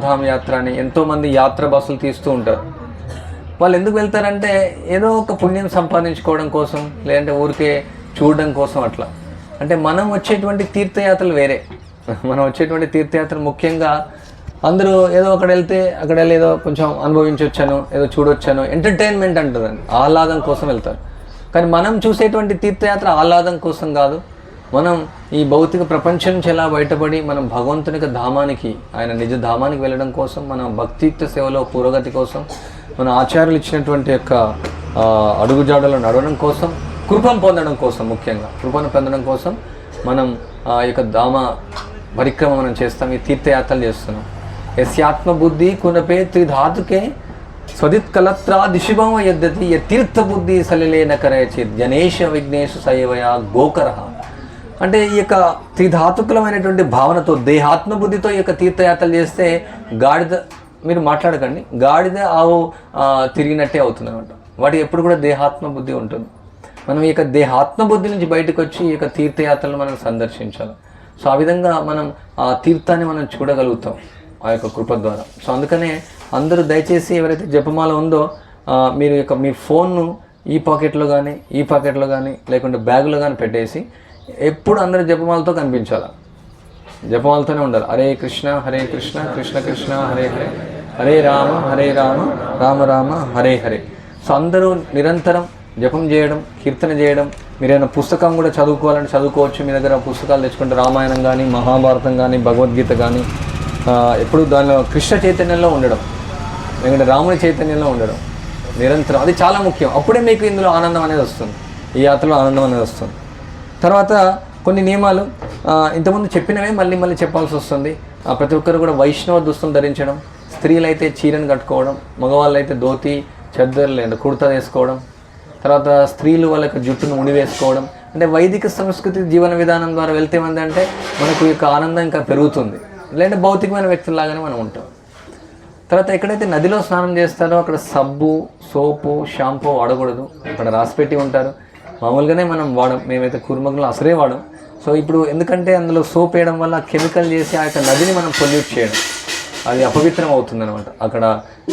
ధామ్ యాత్ర అని ఎంతోమంది యాత్ర బస్సులు తీస్తూ ఉంటారు. వాళ్ళు ఎందుకు వెళ్తారంటే ఏదో ఒక పుణ్యం సంపాదించుకోవడం కోసం లేదంటే ఊరికే చూడడం కోసం అట్లా. అంటే మనం వచ్చేటువంటి తీర్థయాత్రలు వేరే. మనం వచ్చేటువంటి తీర్థయాత్రలు ముఖ్యంగా అందరూ ఏదో అక్కడ వెళ్తే అక్కడ వెళ్ళి ఏదో కొంచెం అనుభవించవచ్చాను ఏదో చూడొచ్చాను ఎంటర్టైన్మెంట్ అంటుందండి. ఆహ్లాదం కోసం వెళ్తారు. కానీ మనం చూసేటువంటి తీర్థయాత్ర ఆహ్లాదం కోసం కాదు. మనం ఈ భౌతిక ప్రపంచం నుంచి ఎలా బయటపడి మనం భగవంతునికి ధామానికి ఆయన నిజ ధామానికి వెళ్ళడం కోసం మన భక్తియుక్త సేవలో పురోగతి కోసం మన ఆచార్యులు ఇచ్చినటువంటి యొక్క అడుగుజాడలు నడవడం కోసం కృపను పొందడం కోసం ముఖ్యంగా. కృపను పొందడం కోసం మనం ఆ యొక్క ధామ పరిక్రమ మనం చేస్తాం ఈ తీర్థయాత్రలు చేస్తున్నాం. యస్యాత్మబుద్ధి కునపే త్రిధాతుకే స్వదిత్ కలత్రా దిశిభం యద్దతి య తీర్థబుద్ధి సలిలేన కరయచి జనేష విఘ్నేశ సైవయ గోకర. అంటే ఈ యొక్క త్రిధాతుకులమైనటువంటి భావనతో దేహాత్మ బుద్ధితో ఈ యొక్క తీర్థయాత్రలు చేస్తే గాడిద మీరు మాట్లాడకండి. గాడిద ఆవు తిరిగినట్టే అవుతుంది అనమాట వాటి ఎప్పుడు కూడా దేహాత్మ బుద్ధి ఉంటుంది. మనం ఈ యొక్క దేహాత్మ బుద్ధి నుంచి బయటకు వచ్చి ఈ యొక్క తీర్థయాత్రలు మనం సందర్శించాలి. సో ఆ విధంగా మనం ఆ తీర్థాన్ని మనం చూడగలుగుతాం ఆ యొక్క కృప ద్వారా. సో అందుకనే అందరూ దయచేసి ఎవరైతే జపమాల ఉందో మీరు యొక్క మీ ఫోన్ను ఈ పాకెట్లో కానీ ఈ పాకెట్లో కానీ లేకుంటే బ్యాగులో కానీ పెట్టేసి ఎప్పుడు అందరూ జపమాలతో కనిపించాలి? జపమాలతోనే ఉండాలి. హరే కృష్ణ హరే కృష్ణ కృష్ణ కృష్ణ హరే హరే. హరే రామ హరే రామ రామ రామ హరే హరే. సో అందరూ నిరంతరం జపం చేయడం కీర్తన చేయడం మీరు పుస్తకం కూడా చదువుకోవాలంటే చదువుకోవచ్చు. మీ దగ్గర పుస్తకాలు తెచ్చుకుంటే రామాయణం కానీ మహాభారతం కానీ భగవద్గీత కానీ ఎప్పుడు దానిలో కృష్ణ చైతన్యంలో ఉండడం ఎందుకంటే రాముని చైతన్యంలో ఉండడం. నిరంతరం. అది చాలా ముఖ్యం. అప్పుడే మీకు ఇందులో ఆనందం అనేది వస్తుంది. ఈ యాత్రలో ఆనందం అనేది వస్తుంది. తర్వాత కొన్ని నియమాలు ఇంతకుముందు చెప్పినవే మళ్ళీ మళ్ళీ చెప్పాల్సి వస్తుంది. ఆ, ప్రతి ఒక్కరు కూడా వైష్ణవ దుస్తులు ధరించడం స్త్రీలైతే చీరను కట్టుకోవడం మగవాళ్ళు అయితే ధోతి చద్దరు లేదా కుర్తా వేసుకోవడం తర్వాత స్త్రీలు వాళ్ళ యొక్క జుట్టును ఉడివేసుకోవడం అంటే వైదిక సంస్కృతి జీవన విధానం ద్వారా వెళ్తే ఏంటంటే మనకు యొక్క ఆనందం ఇంకా పెరుగుతుంది. లేదంటే భౌతికమైన వ్యక్తుల్లాగానే మనం ఉంటాం. తర్వాత ఎక్కడైతే నదిలో స్నానం చేస్తారో అక్కడ సబ్బు సోపు షాంపూ వాడకూడదు. అక్కడ రాసిపెట్టి ఉంటారు. మామూలుగానే మనం వాడం మేమైతే కుర్మగ్లో అసలే వాడం. సో ఇప్పుడు ఎందుకంటే అందులో సోప్ వేయడం వల్ల కెమికల్ చేసి ఆ యొక్క నదిని మనం పొల్యూట్ చేయడం అది అపవిత్రం అవుతుంది అనమాట అక్కడ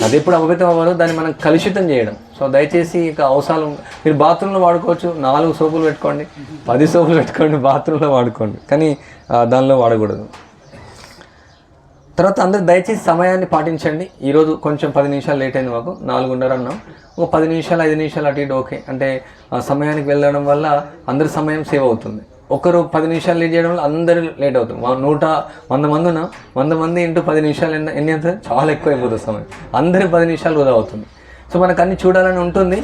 అది ఎప్పుడు అపవిత్రం అవ్వదు దాన్ని మనం కలుషితం చేయడం. సో దయచేసి ఇక అవసరాలు మీరు బాత్రూంలో వాడుకోవచ్చు నాలుగు సోపులు పెట్టుకోండి పది సోపులు పెట్టుకోండి బాత్రూంలో వాడుకోండి. కానీ దానిలో వాడకూడదు. తర్వాత అందరు దయచేసి సమయాన్ని పాటించండి. ఈరోజు కొంచెం పది నిమిషాలు లేట్ అయింది మాకు నాలుగున్నర అన్నాం. ఒక పది నిమిషాలు ఐదు నిమిషాలు అటు ఇటు ఓకే. అంటే సమయానికి వెళ్ళడం వల్ల అందరి సమయం సేవ్ అవుతుంది. ఒకరు పది నిమిషాలు లేట్ చేయడం వల్ల అందరూ లేట్ అవుతుంది నూట వంద మంది ఉన్నా. వంద మంది ఇంటూ పది నిమిషాలు ఎన్ని ఎన్ని అవుతుంది చాలా ఎక్కువ అయిపోతుంది సమయం. అందరి పది నిమిషాలు వృధా అవుతుంది. సో మనకు అన్ని చూడాలని ఉంటుంది.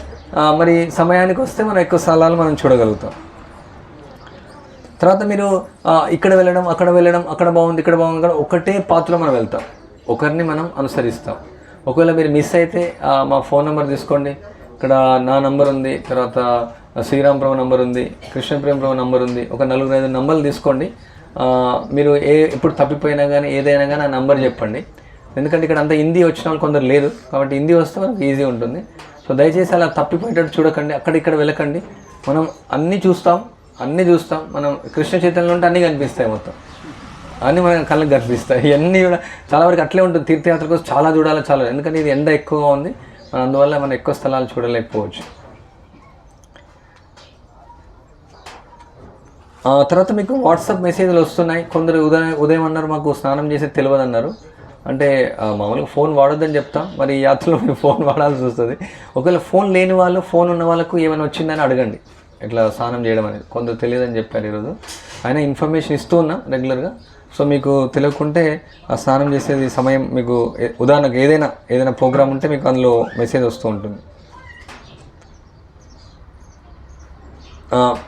మరి సమయానికి వస్తే మనం ఎక్కువ స్థలాలు మనం చూడగలుగుతాం. తర్వాత మీరు ఇక్కడ వెళ్ళడం అక్కడ వెళ్ళడం అక్కడ బాగుంది ఇక్కడ బాగుంది కూడా ఒకటే పాత్రలో మనం వెళ్తాం. ఒకరిని మనం అనుసరిస్తాం. ఒకవేళ మీరు మిస్ అయితే మా ఫోన్ నెంబర్ తీసుకోండి. ఇక్కడ నా నంబర్ ఉంది తర్వాత శ్రీరామ్ ప్రభు నంబర్ ఉంది కృష్ణప్రేమ ప్రభు నంబర్ ఉంది ఒక నలుగురు ఐదు నంబర్లు తీసుకోండి. మీరు ఏ ఎప్పుడు తప్పిపోయినా కానీ ఏదైనా కానీ ఆ నంబర్ చెప్పండి. ఎందుకంటే ఇక్కడ అంత హిందీ వచ్చిన వాళ్ళు కొందరు లేదు కాబట్టి హిందీ వస్తే మనకు ఈజీ ఉంటుంది. సో దయచేసి అలా తప్పిపోయేటట్టు చూడకండి. అక్కడ ఇక్కడ వెళ్ళకండి. మనం అన్నీ చూస్తాం. అన్నీ చూస్తాం. మనం కృష్ణ చైతన్యంలో ఉంటే అన్నీ కనిపిస్తాయి మొత్తం. అన్నీ మన కళ్ళకి కనిపిస్తాయి. ఇవన్నీ కూడా చాలా వరకు అట్లే ఉంటుంది. తీర్థయాత్ర కోసం చాలా చూడాలి చాలా. ఎందుకంటే ఇది ఎండ ఎక్కువగా ఉంది. మనం అందువల్ల మనం ఎక్కువ స్థలాలు చూడలేకపోవచ్చు. తర్వాత మీకు వాట్సాప్ మెసేజ్లు వస్తున్నాయి. కొందరు ఉదయం ఉదయం అన్నారు మాకు స్నానం చేసి తెలియదు అన్నారు అంటే మామూలుగా ఫోన్ వాడొద్దని చెప్తాం. మరి ఈ యాత్రలో మీరు ఫోన్ వాడాల్సి వస్తుంది. ఒకవేళ ఫోన్ లేని వాళ్ళు ఫోన్ ఉన్న వాళ్ళకు ఏమైనా వచ్చిందని అడగండి. ఇట్లా స్నానం చేయడం అనేది. కొందరు తెలియదని చెప్పారు ఈరోజు. ఆయన ఇన్ఫర్మేషన్ ఇస్తూ ఉన్నా రెగ్యులర్గా. సో మీకు తెలియకుంటే ఆ స్నానం చేసేది సమయం మీకు ఉదాహరణకు ఏదైనా ఏదైనా ప్రోగ్రామ్ ఉంటే మీకు అందులో మెసేజ్ వస్తూ ఉంటుంది.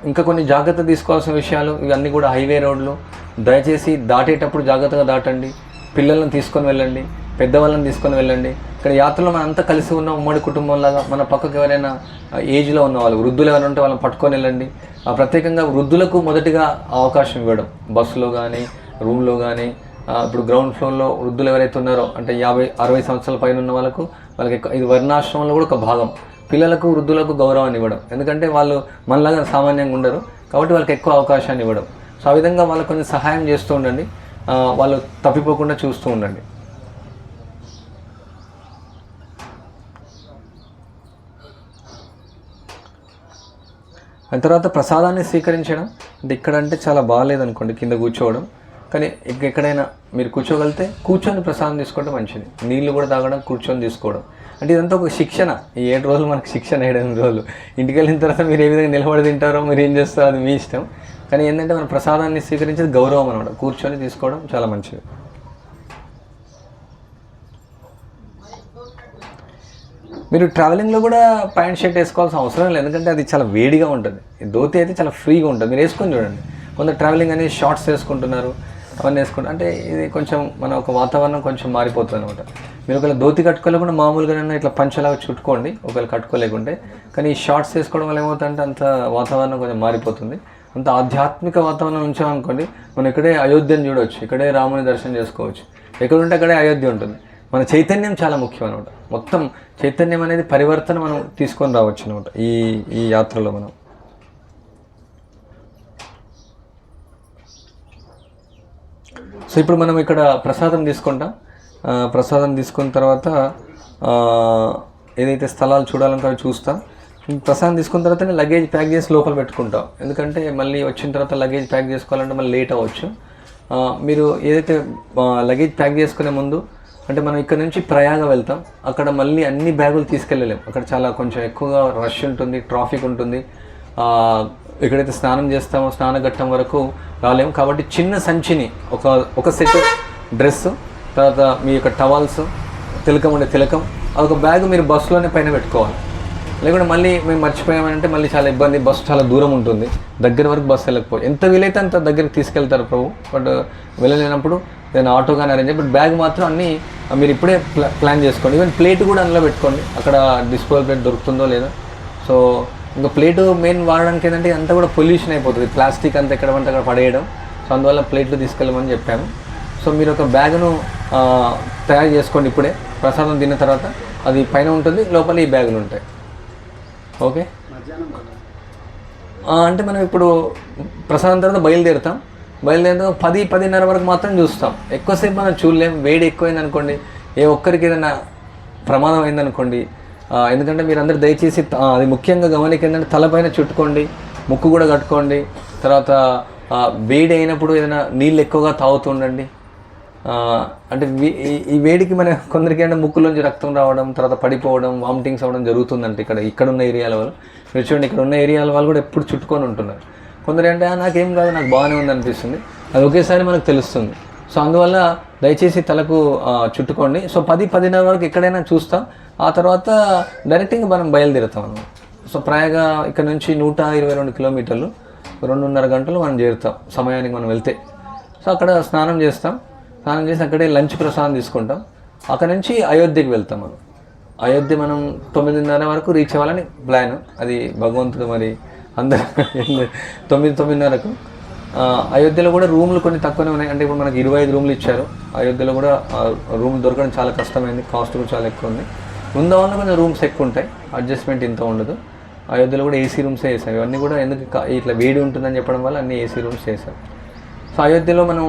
ఇంకా కొన్ని జాగ్రత్త తీసుకోవాల్సిన విషయాలు ఇవన్నీ కూడా హైవే రోడ్లు. దయచేసి దాటేటప్పుడు జాగ్రత్తగా దాటండి. పిల్లలను తీసుకొని వెళ్ళండి. పెద్దవాళ్ళని తీసుకొని వెళ్ళండి. ఇక్కడ యాత్రలో మనం అంతా కలిసి ఉన్న ఉమ్మడి కుటుంబంలాగా మన పక్కకు ఎవరైనా ఏజ్లో ఉన్న వాళ్ళు వృద్ధులు ఎవరైనా ఉంటే వాళ్ళని పట్టుకొని వెళ్ళండి. ప్రత్యేకంగా వృద్ధులకు మొదటిగా అవకాశం ఇవ్వడం. బస్సులో కానీ రూమ్లో కానీ ఇప్పుడు గ్రౌండ్ ఫ్లోర్లో వృద్ధులు ఎవరైతే ఉన్నారో అంటే యాభై అరవై సంవత్సరాల పైన ఉన్న వాళ్ళకు వాళ్ళకి ఇది వర్ణాశ్రమంలో కూడా ఒక భాగం. పిల్లలకు వృద్ధులకు గౌరవాన్ని ఇవ్వడం. ఎందుకంటే వాళ్ళు మనలాగా సామాన్యంగా ఉండరు. కాబట్టి వాళ్ళకి ఎక్కువ అవకాశాన్ని ఇవ్వడం. సో ఆ విధంగా వాళ్ళకు కొంచెం సహాయం చేస్తూ ఉండండి. వాళ్ళు తప్పిపోకుండా చూస్తూ ఉండండి. దాని తర్వాత ప్రసాదాన్ని స్వీకరించడం. అంటే ఇక్కడ అంటే చాలా బాగాలేదనుకోండి కింద కూర్చోవడం. కానీ ఎక్కడైనా మీరు కూర్చోగలిగితే కూర్చొని ప్రసాదం తీసుకోవడం మంచిది. నీళ్ళు కూడా తాగడం కూర్చొని తీసుకోవడం. అంటే ఇదంతా ఒక శిక్షణ. ఈ ఏడు రోజులు మనకు శిక్షణ ఏడు ఎనిమిది రోజులు. ఇంటికి వెళ్ళిన తర్వాత మీరు ఏ విధంగా నిలబడి తింటారో మీరు ఏం చేస్తారో అది మీ ఇష్టం. కానీ ఏంటంటే మన ప్రసాదాన్ని స్వీకరించేది గౌరవం అనమాట కూర్చొని తీసుకోవడం చాలా మంచిది. మీరు ట్రావెలింగ్లో కూడా ప్యాంట్ షర్ట్ వేసుకోవాల్సిన అవసరం లేదు. ఎందుకంటే అది చాలా వేడిగా ఉంటుంది. ధోతి అయితే చాలా ఫ్రీగా ఉంటుంది. మీరు వేసుకొని చూడండి. కొందరు ట్రావెలింగ్ అనేది షార్ట్స్ వేసుకుంటున్నారు. అవన్నీ వేసుకుంటారు అంటే ఇది కొంచెం మన ఒక వాతావరణం కొంచెం మారిపోతుంది అనమాట మీరు ఒకవేళ ధోతి కట్టుకోలేకుండా మామూలుగా ఇట్లా పంచలాగా చుట్టుకోండి. ఒకవేళ కట్టుకోలేకుంటే. కానీ ఈ షార్ట్స్ వేసుకోవడం వల్ల ఏమవుతుందంటే అంత వాతావరణం కొంచెం మారిపోతుంది. అంత ఆధ్యాత్మిక వాతావరణం ఉంచామనుకోండి మనం ఇక్కడే అయోధ్యను చూడవచ్చు ఇక్కడే రాముని దర్శనం చేసుకోవచ్చు. ఎక్కడ ఉంటే అక్కడే అయోధ్య ఉంటుంది. మన చైతన్యం చాలా ముఖ్యం అనమాట. మొత్తం చైతన్యం అనేది పరివర్తన మనం తీసుకొని రావచ్చు అనమాట ఈ ఈ యాత్రలో మనం. సో ఇప్పుడు మనం ఇక్కడ ప్రసాదం తీసుకుంటాం. ప్రసాదం తీసుకున్న తర్వాత ఏదైతే స్థలాలు చూడాలంటే అవి చూస్తాం. ప్రసాదం తీసుకున్న తర్వాత లగేజ్ ప్యాక్ చేసి లోపల పెట్టుకుంటాం. ఎందుకంటే మళ్ళీ వచ్చిన తర్వాత లగేజ్ ప్యాక్ చేసుకోవాలంటే మళ్ళీ లేట్ అవ్వచ్చు. మీరు ఏదైతే లగేజ్ ప్యాక్ చేసుకునే ముందు అంటే మనం ఇక్కడ నుంచి ప్రయాగ వెళ్తాం. అక్కడ మళ్ళీ అన్ని బ్యాగులు తీసుకెళ్ళలేం. అక్కడ చాలా కొంచెం ఎక్కువగా రష్ ఉంటుంది ట్రాఫిక్ ఉంటుంది. ఎక్కడైతే స్నానం చేస్తామో స్నానఘట్టం వరకు రాలేము కాబట్టి చిన్న సంచిని ఒక ఒక సెట్ డ్రెస్ తర్వాత మీ యొక్క టవాల్స్ తిలకం ఉండే తిలకం ఒక బ్యాగ్ మీరు బస్సులోనే పైన పెట్టుకోవాలి. లేకుంటే మళ్ళీ మేము మర్చిపోయామంటే మళ్ళీ చాలా ఇబ్బంది బస్సు చాలా దూరం ఉంటుంది. దగ్గర వరకు బస్సు వెళ్ళకపోయి ఎంత వీలైతే అంత దగ్గరికి తీసుకెళ్తారు ప్రభు. బట్ వెళ్ళలేనప్పుడు నేను ఆటో కానీ అరేంజ్ బట్ బ్యాగ్ మాత్రం అన్నీ మీరు ఇప్పుడే ప్లా ప్లాన్ చేసుకోండి. ఈవెన్ ప్లేట్ కూడా అందులో పెట్టుకోండి. అక్కడ డిస్పోజల్ ప్లేట్ దొరుకుతుందో లేదో. సో ఇంకా ప్లేట్ మెయిన్ వాడడానికి ఏంటంటే అంతా కూడా పొల్యూషన్ అయిపోతుంది. ప్లాస్టిక్ అంతా ఎక్కడ పడితే అక్కడ పడేయడం. సో అందువల్ల ప్లేట్లు తీసుకెళ్ళమని చెప్పాము. సో మీరు ఒక బ్యాగ్ను తయారు చేసుకోండి ఇప్పుడే. ప్రసాదం తిన్న తర్వాత అది పైన ఉంటుంది లోపల ఈ బ్యాగులు ఉంటాయి. ఓకే అంటే మనం ఇప్పుడు ప్రసాదం తర్వాత బయలుదేరుతాం. బయలుదేరుతాం పది పదిన్నర వరకు మాత్రం చూస్తాం. ఎక్కువసేపు మనం చూడలేం. వేడి ఎక్కువైంది అనుకోండి ఏ ఒక్కరికి ఏదైనా ప్రమాదం అయిందనుకోండి ఎందుకంటే మీరందరూ దయచేసి అది ముఖ్యంగా గమనిక ఏంటంటే తలపైన చుట్టుకోండి ముక్కు కూడా కట్టుకోండి తర్వాత వేడి అయినప్పుడు ఏదైనా నీళ్ళు ఎక్కువగా తాగుతుండండి ఉండండి. అంటే ఈ- వేడికి మన కొందరికి అంటే ముక్కులోంచి రక్తం రావడం తర్వాత పడిపోవడం వామిటింగ్స్ అవ్వడం జరుగుతుందంటే ఇక్కడ ఇక్కడ ఉన్న ఏరియాల వాళ్ళు మీరు చూడండి ఇక్కడ ఉన్న ఏరియాల వాళ్ళు కూడా ఎప్పుడు చుట్టుకొని ఉంటున్నారు. కొందరు అంటే నాకేం కాదు నాకు బాగానే ఉంది అనిపిస్తుంది అది ఒకేసారి మనకు తెలుస్తుంది. సో అందువల్ల దయచేసి తలకు చుట్టుకోండి. సో పది పదిన్నర వరకు ఎక్కడైనా చూస్తాం. ఆ తర్వాత డైరెక్ట్గా మనం బయలుదేరుతాం అన్నమాట. సో ప్రాయగా ఇక్కడ నుంచి నూట ఇరవై రెండు కిలోమీటర్లు రెండున్నర గంటలు మనం చేరుతాం సమయానికి మనం వెళ్తే. సో అక్కడ స్నానం చేస్తాం. స్నానం చేసి అక్కడే లంచ్ ప్రసాదం తీసుకుంటాం. అక్కడ నుంచి అయోధ్యకి వెళ్తాం మనం. అయోధ్య మనం తొమ్మిదిన్నర వరకు రీచ్ అవ్వాలని ప్లాన్. అది భగవంతుడు మరి అందరూ తొమ్మిది తొమ్మిదిన్నరకు. అయోధ్యలో కూడా రూమ్లు కొన్ని తక్కువనే ఉన్నాయి. అంటే ఇప్పుడు మనకి ఇరవై ఐదు రూమ్లు ఇచ్చారు. అయోధ్యలో కూడా రూమ్ దొరకడం చాలా కష్టమైంది. కాస్ట్ కూడా చాలా ఎక్కువ ఉంది. బృందావనంలో కొంచెం రూమ్స్ ఎక్కువ ఉంటాయి. అడ్జస్ట్మెంట్ ఇంత ఉండదు. అయోధ్యలో కూడా ఏసీ రూమ్సే వేసాం ఇవన్నీ కూడా ఎందుకు ఇట్లా వేడి ఉంటుందని చెప్పడం వల్ల అన్ని ఏసీ రూమ్స్ వేసాం సో అయోధ్యలో మనం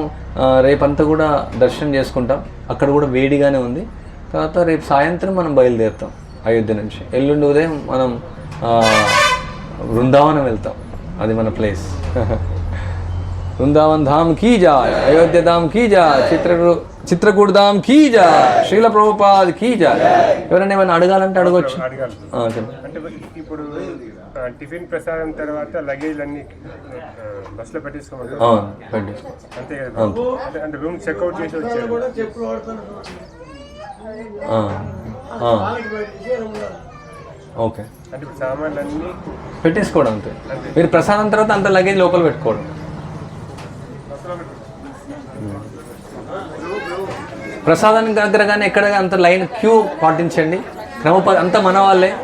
రేపంతా కూడా దర్శనం చేసుకుంటాం. అక్కడ కూడా వేడిగానే ఉంది. తర్వాత రేపు సాయంత్రం మనం బయలుదేరుతాం అయోధ్య నుంచి. ఎల్లుండి ఉదయం మనం బృందావనం వెళ్తాం. అది మన ప్లేస్. వృందావన్ ధామ్ కీ జాయ్ అయోధ్య ధామ్ కీ జాయ్ చిత్ర చిత్రకూట్ ధామ్ కీ జాయ్ శ్రీల ప్రభుపాద్ కీ జాయ్ ఎవరైనా ఏమైనా అడగాలంటే అడగొచ్చు. ఇప్పుడు టిఫిన్ ప్రసాదం తర్వాత లగేజ్ అన్ని బస్సులో పెట్టేసుకోమంటారు. అవును పెట్టు. అంతే కదా? అంటే రూమ్ చెక్అవుట్ చేసి వచ్చారు. ఆ, ఆ. ఓకే. అంటే ఇప్పుడు సామాన్లు అన్ని పెట్టేసుకోవడం అంతే. మీరు ప్రసాదం తర్వాత అంత లగేజ్ లోపల పెట్టుకోవడం. ప్రసాదానికి దగ్గర కానీ ఎక్కడ అంత లైన్ క్యూ పాటించండి. క్రమ అంతా మన వాళ్ళే.